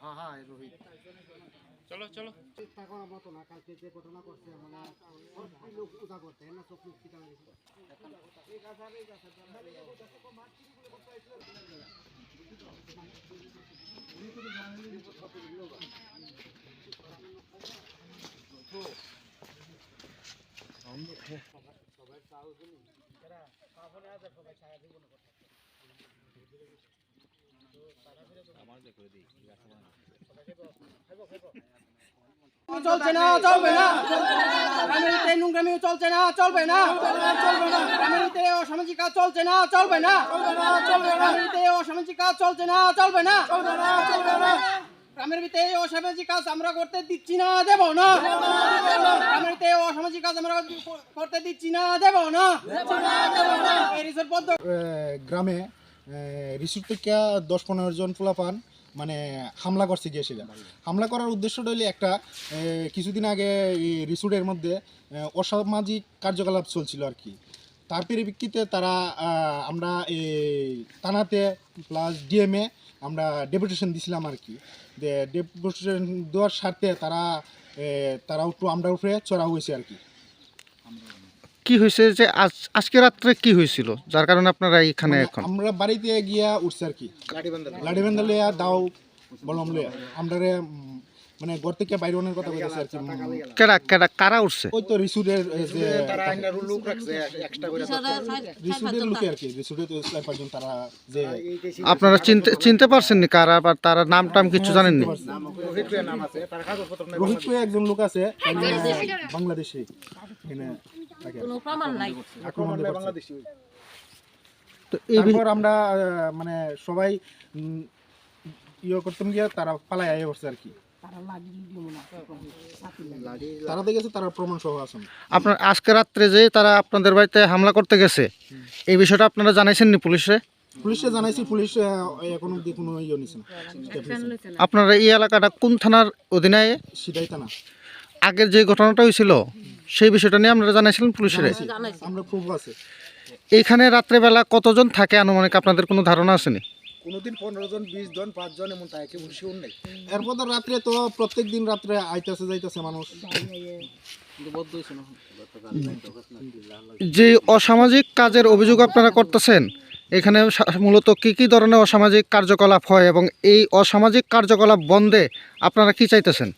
হ্যাঁ হ্যাঁ রোহিত। চলো চলো। চিন্তা করার মতো না কালকে যে ঘটনা করছে মানে লোক উদা করতে না চোখ মুখ কিটা হয়েছে চলছে না চলবে না। গ্রামের নোংরামি চলছে না চলবে না। গ্রামের অসামাজিক কাজ চলছে না চলবে না। গ্রামের অসামাজিক কাজ চলছে না চলবে না। গ্রামের ভিতরে এই অসামাজিক কাজ আমরা করতে দিচ্ছি না, দেব না। গ্রামের ভিতরে অসামাজিক কাজ আমরা করতে দিচ্ছি না, দেব না। রিসোর্ট গ্রামে রিসুট থেকে দশ পনেরো জন পোলাপান মানে হামলা করছে গিয়ে সেটা হামলা করার উদ্দেশ্যটা হলো একটা কিছুদিন আগে এই রিসুটের মধ্যে অসামাজিক কার্যকলাপ চলছিল আর কি। তার পরিপ্রেক্ষিতে তারা আমরা এই থানাতে প্লাস ডিএমএ আমরা ডেপুটেশন দিছিলাম আর কি। যে ডেপুটেশন দেওয়ার স্বার্থে তারা তারা একটু আমরা উপরে চড়া হয়েছে আর কি। কি হয়েছে যে আজ আজকে রাত্রে কি হয়েছিল? যার কারণে আপনারা এখানে এখন আমরা বাড়িতে গিয়া উঠছে আর কি। লাঠি বান্ধা লইয়া দাও বলম আমরা মানে ঘর থেকে বাইরে অনেক কথা বলতেছে আর কি। কেডা কেডা কারা উঠছে ওই তো রিসুডের এ, যে রিসুডের লোকে আর কি তো চার পাঁচজন তারা যে আপনারা চিনতে চিনতে পারছেন নি কারা বা তারা নাম টাম কিছু জানেননি? রোহিত কয়ে একজন লোক আছে বাংলাদেশি। এখানে কোনো প্রমাণ নাই। আক্রমণ করছে। তো এই আমরা মানে সবাই ইয়ে করতাম গিয়া তারা পালাই আয় করছে আর কি। তারা দেখেছে তারা প্রমাণ সহ আছেন আপনার আজকে রাত্রে যে তারা আপনাদের বাড়িতে হামলা করতে গেছে এই বিষয়টা আপনারা জানাইছেন নি পুলিশে? পুলিশে জানাইছি পুলিশ এখনও অব্দি কোনো ইয়ে নিছে না। Step আপনারা এই এলাকাটা কোন থানার অধীনে সিধাইতা না আগের যে ঘটনাটা হয়েছিল সেই বিষয়টা নিয়ে আপনারা জানাইছিলেন পুলিশের? জানাইছি আমরা প্রুফ আছে। এইখানে রাত্রেবেলা কতজন থাকে? আনুমানিক আপনাদের কোনো ধারণা আছে নি? কোনোদিন পনেরো জন বিশ জন পাঁচ জন এমন কেউ শিওর নেই। এরপর তো রাত্রে তো প্রত্যেক দিন রাত্রে আইতাছে যাইতেছে মানুষ। যে অসামাজিক কাজের অভিযোগ আপনারা করতেছেন এখানে মূলত কি কি ধরনের অসামাজিক কার্যকলাপ হয় এবং এই অসামাজিক কার্যকলাপ বন্ধে আপনারা কি চাইতেছেন?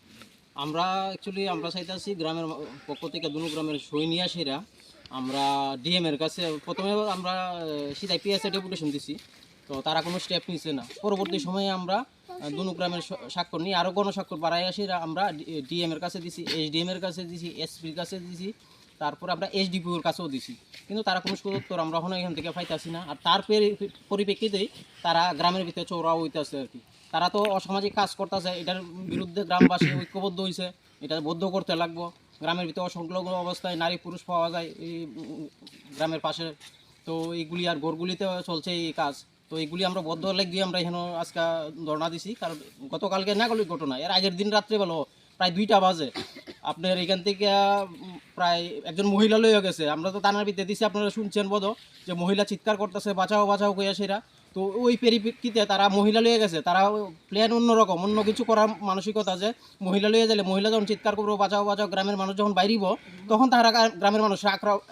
আমরা অ্যাকচুয়ালি আমরা চাইতেছি গ্রামের পক্ষ থেকে দুনো গ্রামের সৈনিয়াসীরা আমরা ডিএম এর কাছে প্রথমে আমরা সিধাই পিএসএ ডেপুটেশন দিছি। তো তারা কোনো স্টেপ নিচ্ছে না। পরবর্তী সময়ে আমরা দুনো গ্রামের স্বাক্ষর নিয়ে আরও গণস্বাক্ষর বাড়াই আসি। আমরা ডিএম এর কাছে দিছি এইচডিএম এর কাছে দিছি এসপির কাছে দিছি। তারপর আমরা এইচডিপিওর কাছেও দিছি। কিন্তু তারা কোনো সুদত্তর আমরা এখনও এখান থেকে পাইতাছি না। আর তার পরিপ্রেক্ষিতেই তারা গ্রামের ভিতরে চৌরাও হইতেছে আর কি। তারা তো অসামাজিক কাজ করতেছে, এটার বিরুদ্ধে গ্রামবাসী ঐক্যবদ্ধ হয়েছে এটা বদ্ধ করতে লাগবো। গ্রামের ভিতরে অসংলগ্ন অবস্থায় নারী পুরুষ পাওয়া যায় এই গ্রামের পাশে। তো এইগুলি আর ঘরগুলিতে চলছে এই কাজ। তো এগুলি আমরা বদ্ধ হলে গিয়ে আমরা এখানে আজকে ধর্ণা দিছি, কারণ গতকালকে না গলি ঘটনা। এর আগের দিন রাত্রে বলো, প্রায় দুইটা বাজে। আপনার এখান থেকে প্রায় একজন মহিলা লইয়া গেছে। আমরা তো তানার ভিতরে দিছি, আপনারা শুনছেন বোধ, যে মহিলা চিৎকার করতেছে, বাঁচাও বাঁচাও কইয়া সেরা। তো ওই পরিপ্রেক্ষিতে তারা মহিলা লয়ে গেছে। তারা প্ল্যান অন্যরকম অন্য কিছু করার মানসিকতা যে মহিলা লইয়া গেলে মহিলা যখন চিৎকার করব বাঁচাও বাঁচাও গ্রামের মানুষ যখন বাইরিব, তখন তারা গ্রা- গ্রামের মানুষ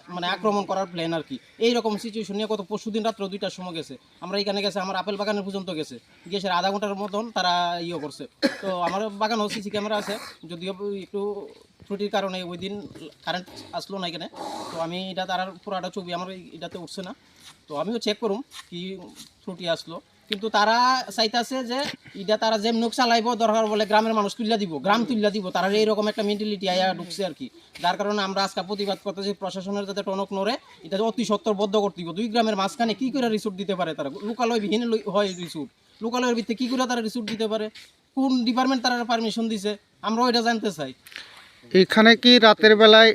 মানে আক্রমণ করার প্ল্যান আর কি। এইরকম সিচুয়েশন নিয়ে কত পরশু দিন রাত্র দুইটার সময় গেছে। আমরা এখানে গেছে, আমার আপেল বাগানের পর্যন্ত গেছে। গিয়ে সে আধা ঘণ্টার মতন তারা ইয়ে করছে। তো আমার বাগানও সিসি ক্যামেরা আছে, যদিও একটু ত্রুটির কারণে ওই দিন কারেন্ট আসলো না এখানে। তো আমি এটা তার পুরাটা ছবি, আমার এটাতে উঠছে না। তো আমিও চেক করুম কি ত্রুটি আসলো। কিন্তু তারা চাইতাছে যে এটা তারা যেম নোক চালাইব, দরকার বলে গ্রামের মানুষ তুল্লা দিব, গ্রাম তুল্লা দিব, তারা এইরকম একটা মেন্টালিটি আয়া ঢুকছে আর কি। যার কারণে আমরা আজকে প্রতিবাদ করতেছি, প্রশাসনের যাতে টনক নড়ে, এটা যে অতি সত্তর বদ্ধ করতে দিব। দুই গ্রামের মাঝখানে কি করে রিসোর্ট দিতে পারে তারা? লোকালয় বিহীন হয় রিসোর্ট লোকালয়ের ভিত্তিতে কি করে তারা রিসোর্ট দিতে পারে? কোন ডিপার্টমেন্ট তারা পারমিশন দিছে? আমরাও এটা জানতে চাই। এখানে কি রাতের বেলায়